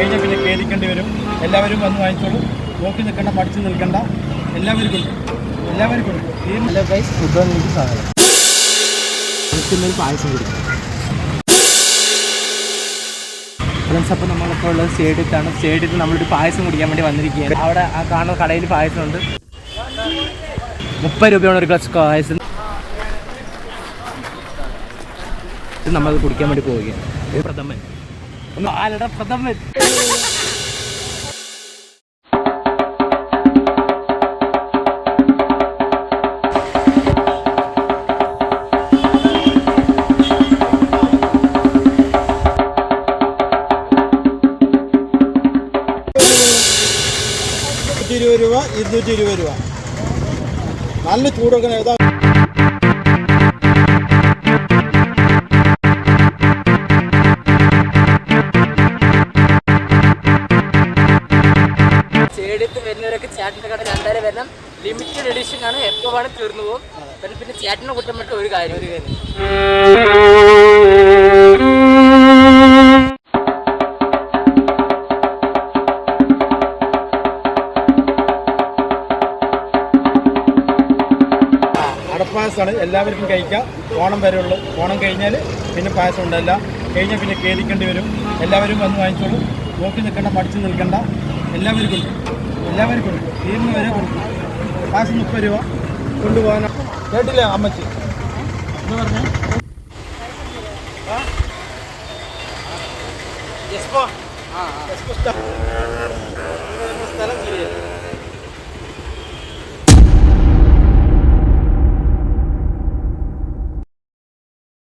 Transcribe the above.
കഴിഞ്ഞാൽ പിന്നെ ഖേദിക്കേണ്ടി വരും. എല്ലാവരും വന്ന് വാങ്ങിച്ചോളൂ. നോക്കി നിൽക്കേണ്ട പഠിച്ചു നിൽക്കേണ്ട. എല്ലാവർക്കും എല്ലാവർക്കും പായസം ഫ്രണ്ട്സ് അപ്പോൾ നമ്മളിപ്പോൾ ഉള്ളത് സ്റ്റേഡിയത്താണ് സ്റ്റേഡിയത്തിൽ നമ്മളൊരു പായസം കുടിക്കാൻ വേണ്ടി വന്നിരിക്കുകയാണ്. അവിടെ ആ കാണുന്ന കടയിൽ പായസമുണ്ട്. മുപ്പത് രൂപയാണ് ഒരു ഗ്ലാസ് പായസം. നമ്മൾ കുടിക്കാൻ വേണ്ടി പോവുകയാണ്. പ്രഥമൻ. ഒന്ന് ആലട പ്രഥമൻ. ഇരുപത് രൂപ ഇരുന്നൂറ്റി ഇരുപത് രൂപ. നല്ല ചൂടൊക്കെ ഏതാ സ്റ്റേഡിയത്തിൽ വരുന്നവരൊക്കെ ചേട്ടന്റെ കട രണ്ടായിരം വരണം. ലിമിറ്റഡ് എഡിഷൻ ആണ്. എപ്പോൾ വേണം തീർന്നു പോകും. പിന്നെ പിന്നെ ചേട്ടനെ കുറ്റം പറ്റും ഒരു കാര്യം ഒരു കാര്യം അടപ്പായസമാണ് എല്ലാവർക്കും കഴിക്കാം. ഓണം വരെയുള്ളൂ ഓണം കഴിഞ്ഞാൽ പിന്നെ പായസം ഉണ്ടല്ല കഴിഞ്ഞാൽ പിന്നെ കേൾക്കേണ്ടി വരും. എല്ലാവരും വന്ന് വാങ്ങിച്ചോളൂ. നോക്കി നിൽക്കണ്ട പഠിച്ചു നിൽക്കണ്ട. എല്ലാവർക്കും എല്ലാവരും കൊടുക്കും തീരുന്ന വരെ കൊടുക്കും കാശ് മുപ്പത് രൂപ കൊണ്ടുപോകാൻ കേട്ടില്ലേ അമ്മച്ചി എന്ന് പറഞ്ഞു എക്സ്പോ എക്സ്പോ സ്ഥലം